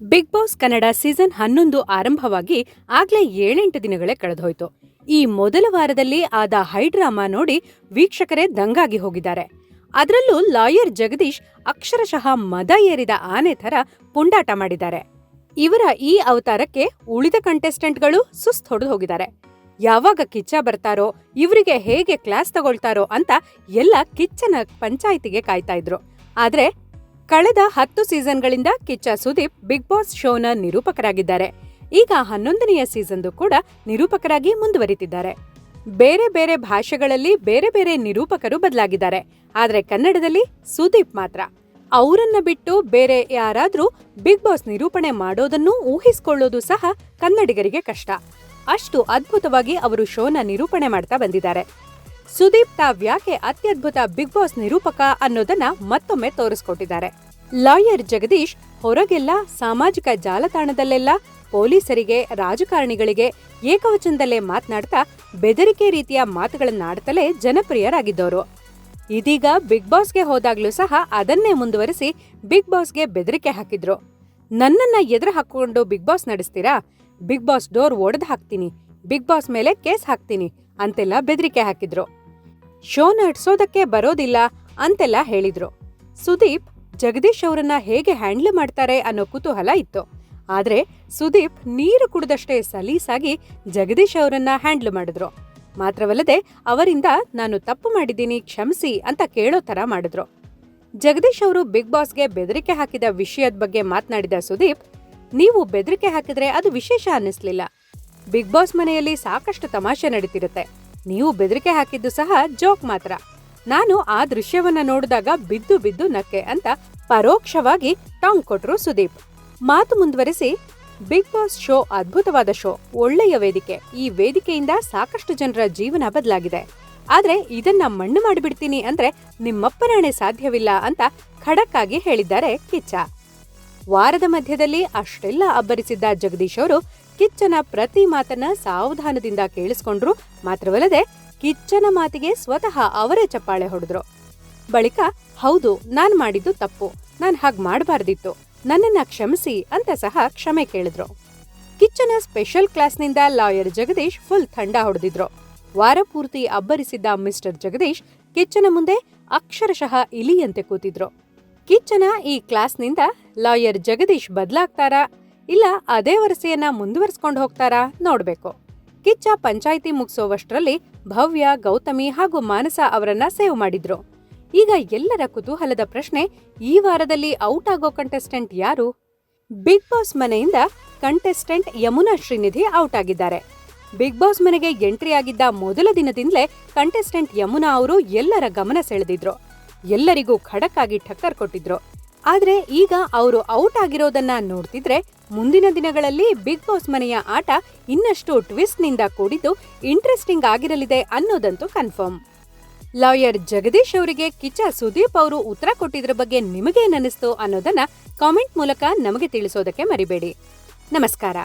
Big boss Kannada season ಹನ್ನೊಂದು ಆರಂಭವಾಗಿ ಆಗ್ಲೇ ಏಳೆಂಟು ದಿನಗಳೇ ಕಳೆದೋಯ್ತು. ಈ ಮೊದಲ ವಾರದಲ್ಲಿ ಆದ ಹೈಡ್ರಾಮಾ ನೋಡಿ ವೀಕ್ಷಕರೇ ದಂಗಾಗಿ ಹೋಗಿದ್ದಾರೆ. ಅದರಲ್ಲೂ ಲಾಯರ್ ಜಗದೀಶ್, ಅಕ್ಷರಶಃ ಮದ ಏರಿದ ಆನೆ ಥರ ಪುಂಡಾಟ ಮಾಡಿದ್ದಾರೆ. ಇವರ ಈ ಅವತಾರಕ್ಕೆ ಉಳಿದ ಕಂಟೆಸ್ಟೆಂಟ್ಗಳು ಸುಸ್ತ್ ಹೊಡೆದು ಹೋಗಿದ್ದಾರೆ. ಯಾವಾಗ ಕಿಚ್ಚ ಬರ್ತಾರೋ, ಇವರಿಗೆ ಹೇಗೆ ಕ್ಲಾಸ್ ತಗೊಳ್ತಾರೋ ಅಂತ ಎಲ್ಲ ಕಿಚ್ಚನ ಪಂಚಾಯಿತಿಗೆ ಕಾಯ್ತಾ ಇದ್ರು. ಆದ್ರೆ ಕಳೆದ ಹತ್ತು ಸೀಸನ್ಗಳಿಂದ ಕಿಚ್ಚ ಸುದೀಪ್ ಬಿಗ್ ಬಾಸ್ ಶೋನ ನಿರೂಪಕರಾಗಿದ್ದಾರೆ. ಈಗ ಹನ್ನೊಂದನೆಯ ಸೀಸನ್ದು ಕೂಡ ನಿರೂಪಕರಾಗಿ ಮುಂದುವರಿತಿದ್ದಾರೆ. ಬೇರೆ ಬೇರೆ ಭಾಷೆಗಳಲ್ಲಿ ಬೇರೆ ಬೇರೆ ನಿರೂಪಕರು ಬದಲಾಗಿದ್ದಾರೆ. ಆದರೆ ಕನ್ನಡದಲ್ಲಿ ಸುದೀಪ್ ಮಾತ್ರ. ಅವರನ್ನ ಬಿಟ್ಟು ಬೇರೆ ಯಾರಾದ್ರೂ ಬಿಗ್ ಬಾಸ್ ನಿರೂಪಣೆ ಮಾಡೋದನ್ನು ಊಹಿಸಿಕೊಳ್ಳೋದು ಸಹ ಕನ್ನಡಿಗರಿಗೆ ಕಷ್ಟ. ಅಷ್ಟು ಅದ್ಭುತವಾಗಿ ಅವರು ಶೋನ ನಿರೂಪಣೆ ಮಾಡ್ತಾ ಬಂದಿದ್ದಾರೆ. ಸುದೀಪ್ ತಾವ್ಯಾಕೆ ಅತ್ಯದ್ಭುತ ಬಿಗ್ ಬಾಸ್ ನಿರೂಪಕ ಅನ್ನೋದನ್ನ ಮತ್ತೊಮ್ಮೆ ತೋರಿಸ್ಕೊಟ್ಟಿದ್ದಾರೆ. ಲಾಯರ್ ಜಗದೀಶ್ ಹೊರಗೆಲ್ಲ ಸಾಮಾಜಿಕ ಜಾಲತಾಣದಲ್ಲೆಲ್ಲ ಪೊಲೀಸರಿಗೆ, ರಾಜಕಾರಣಿಗಳಿಗೆ ಏಕವಚನದಲ್ಲೇ ಮಾತನಾಡ್ತಾ ಬೆದರಿಕೆ ರೀತಿಯ ಮಾತುಗಳನ್ನಾಡ್ತಲೇ ಜನಪ್ರಿಯರಾಗಿದ್ದವರು ಇದೀಗ ಬಿಗ್ ಬಾಸ್ಗೆ ಹೋದಾಗ್ಲೂ ಸಹ ಅದನ್ನೇ ಮುಂದುವರಿಸಿ ಬಿಗ್ ಬಾಸ್ಗೆ ಬೆದರಿಕೆ ಹಾಕಿದ್ರು. ನನ್ನನ್ನ ಎದುರು ಹಾಕೊಂಡು ಬಿಗ್ ಬಾಸ್ ನಡೆಸ್ತೀರಾ? ಬಿಗ್ ಬಾಸ್ ಡೋರ್ ಒಡೆದು ಹಾಕ್ತೀನಿ. ಬಿಗ್ ಬಾಸ್ ಮೇಲೆ ಕೇಸ್ ಹಾಕ್ತೀನಿ ಅಂತೆಲ್ಲ ಬೆದರಿಕೆ ಹಾಕಿದ್ರು. ಶೋ ನಡ್ಸೋದಕ್ಕೆ ಬರೋದಿಲ್ಲ ಅಂತೆಲ್ಲ ಹೇಳಿದ್ರು. ಸುದೀಪ್, ಜಗದೀಶ್ ಅವರನ್ನ ಹೇಗೆ ಹ್ಯಾಂಡ್ಲ್ ಮಾಡ್ತಾರೆ ಅನ್ನೋ ಕುತೂಹಲ ಇತ್ತು. ಆದ್ರೆ ಸುದೀಪ್ ನೀರು ಕುಡಿದಷ್ಟೇ ಸಲೀಸಾಗಿ ಜಗದೀಶ್ ಅವರನ್ನ ಹ್ಯಾಂಡ್ಲ್ ಮಾಡಿದ್ರು. ಮಾತ್ರವಲ್ಲದೆ ಅವರಿಂದ ನಾನು ತಪ್ಪು ಮಾಡಿದ್ದೀನಿ, ಕ್ಷಮಿಸಿ ಅಂತ ಕೇಳೋ ತರ ಮಾಡಿದ್ರು. ಜಗದೀಶ್ ಅವರು ಬಿಗ್ ಬಾಸ್ಗೆ ಬೆದರಿಕೆ ಹಾಕಿದ ವಿಷಯದ ಬಗ್ಗೆ ಮಾತನಾಡಿದ ಸುದೀಪ್, ನೀವು ಬೆದರಿಕೆ ಹಾಕಿದ್ರೆ ಅದು ವಿಶೇಷ ಅನ್ನಿಸ್ಲಿಲ್ಲ. ಬಿಗ್ ಬಾಸ್ ಮನೆಯಲ್ಲಿ ಸಾಕಷ್ಟು ತಮಾಷೆ ನಡೀತಿರುತ್ತೆ. ನೀವು ಬೆದರಿಕೆ ಹಾಕಿದ್ದು ಸಹ ಜೋಕ್ ಮಾತ್ರ. ನಾನು ಆ ದೃಶ್ಯವನ್ನ ನೋಡಿದಾಗ ಬಿದ್ದು ಬಿದ್ದು ನಕ್ಕೆ ಅಂತ ಪರೋಕ್ಷವಾಗಿ ಟಾಂಗ್ ಕೊಟ್ರು ಸುದೀಪ್. ಮಾತು ಮುಂದುವರೆಸಿ, ಬಿಗ್ ಬಾಸ್ ಶೋ ಅದ್ಭುತವಾದ ಶೋ, ಒಳ್ಳೆಯ ವೇದಿಕೆ. ಈ ವೇದಿಕೆಯಿಂದ ಸಾಕಷ್ಟು ಜನರ ಜೀವನ ಬದಲಾಗಿದೆ. ಆದ್ರೆ ಇದನ್ನ ಮಣ್ಣು ಮಾಡಿಬಿಡ್ತೀನಿ ಅಂದ್ರೆ ನಿಮ್ಮಪ್ಪನಾಣೆ ಸಾಧ್ಯವಿಲ್ಲ ಅಂತ ಖಡಕ್ ಆಗಿ ಹೇಳಿದ್ದಾರೆ ಕಿಚ್ಚ. ವಾರದ ಮಧ್ಯದಲ್ಲಿ ಅಷ್ಟೆಲ್ಲ ಅಬ್ಬರಿಸಿದ್ದ ಜಗದೀಶ್ ಅವರು ಕಿಚ್ಚನ ಪ್ರತಿ ಮಾತನ್ನ ಸಾವಧಾನದಿಂದ ಕೇಳಿಸ್ಕೊಂಡ್ರು. ಮಾತ್ರವಲ್ಲದೆ ಕಿಚ್ಚನ ಮಾತಿಗೆ ಸ್ವತಃ ಅವರೇ ಚಪ್ಪಾಳೆ ಹೊಡೆದ್ರು. ಬಳಿಕ, ಹೌದು, ನಾನ್ ಮಾಡಿದ್ದು ತಪ್ಪು. ನಾನ್ ಹಾಗ್ ಮಾಡಬಾರ್ದಿತ್ತು. ನನ್ನನ್ನ ಕ್ಷಮಿಸಿ ಅಂತ ಸಹ ಕ್ಷಮೆ ಕೇಳಿದ್ರು. ಕಿಚ್ಚನ ಸ್ಪೆಷಲ್ ಕ್ಲಾಸ್ನಿಂದ ಲಾಯರ್ ಜಗದೀಶ್ ಫುಲ್ ಥಂಡ ಹೊಡೆದಿದ್ರು. ವಾರ ಪೂರ್ತಿ ಅಬ್ಬರಿಸಿದ್ದ ಮಿಸ್ಟರ್ ಜಗದೀಶ್ ಕಿಚ್ಚನ ಮುಂದೆ ಅಕ್ಷರಶಃ ಇಲಿಯಂತೆ ಕೂತಿದ್ರು. ಕಿಚ್ಚನ ಈ ಕ್ಲಾಸ್ನಿಂದ ಲಾಯರ್ ಜಗದೀಶ್ ಬದಲಾಗ್ತಾರಾ? ಇಲ್ಲ, ಅದೇ ವರಸೆಯನ್ನ ಮುಂದುವರಿಸ್ಕೊಂಡು ಹೋಗ್ತಾರಾ? ನೋಡ್ಬೇಕು. ಕಿಚ್ಚ ಪಂಚಾಯಿತಿ ಮುಗಿಸೋವಷ್ಟರಲ್ಲಿ ಭವ್ಯ, ಗೌತಮಿ ಹಾಗೂ ಮಾನಸ ಅವರನ್ನ ಸೇವ್ ಮಾಡಿದ್ರು. ಈಗ ಎಲ್ಲರ ಕುತೂಹಲದ ಪ್ರಶ್ನೆ, ಈ ವಾರದಲ್ಲಿ ಔಟ್ ಆಗೋ ಕಂಟೆಸ್ಟೆಂಟ್ ಯಾರು? ಬಿಗ್ ಬಾಸ್ ಮನೆಯಿಂದ ಕಂಟೆಸ್ಟೆಂಟ್ ಯಮುನಾ ಶ್ರೀನಿಧಿ ಔಟ್ ಆಗಿದ್ದಾರೆ. ಬಿಗ್ ಬಾಸ್ ಮನೆಗೆ ಎಂಟ್ರಿ ಆಗಿದ್ದ ಮೊದಲ ದಿನದಿಂದಲೇ ಕಂಟೆಸ್ಟೆಂಟ್ ಯಮುನಾ ಅವರು ಎಲ್ಲರ ಗಮನ ಸೆಳೆದಿದ್ರು. ಎಲ್ಲರಿಗೂ ಖಡಕ್ ಆಗಿ ಠಕ್ಕರ್ ಕೊಟ್ಟಿದ್ರು. ಆದ್ರೆ ಈಗ ಅವರು ಔಟ್ ಆಗಿರೋದನ್ನ ನೋಡ್ತಿದ್ರೆ ಮುಂದಿನ ದಿನಗಳಲ್ಲಿ ಬಿಗ್ ಬಾಸ್ ಮನೆಯ ಆಟ ಇನ್ನಷ್ಟು ಟ್ವಿಸ್ಟ್ನಿಂದ ಕೂಡಿದ್ದು ಇಂಟ್ರೆಸ್ಟಿಂಗ್ ಆಗಿರಲಿದೆ ಅನ್ನೋದಂತೂ ಕನ್ಫರ್ಮ್ ಲಾಯರ್ ಜಗದೀಶ್ ಅವರಿಗೆ ಕಿಚ್ಚ ಸುದೀಪ್ ಅವರು ಉತ್ತರ ಕೊಟ್ಟಿದ್ರ ಬಗ್ಗೆ ನಿಮಗೇನನ್ನಿಸ್ತು ಅನ್ನೋದನ್ನ ಕಾಮೆಂಟ್ ಮೂಲಕ ನಮಗೆ ತಿಳಿಸೋದಕ್ಕೆ ಮರಿಬೇಡಿ. ನಮಸ್ಕಾರ.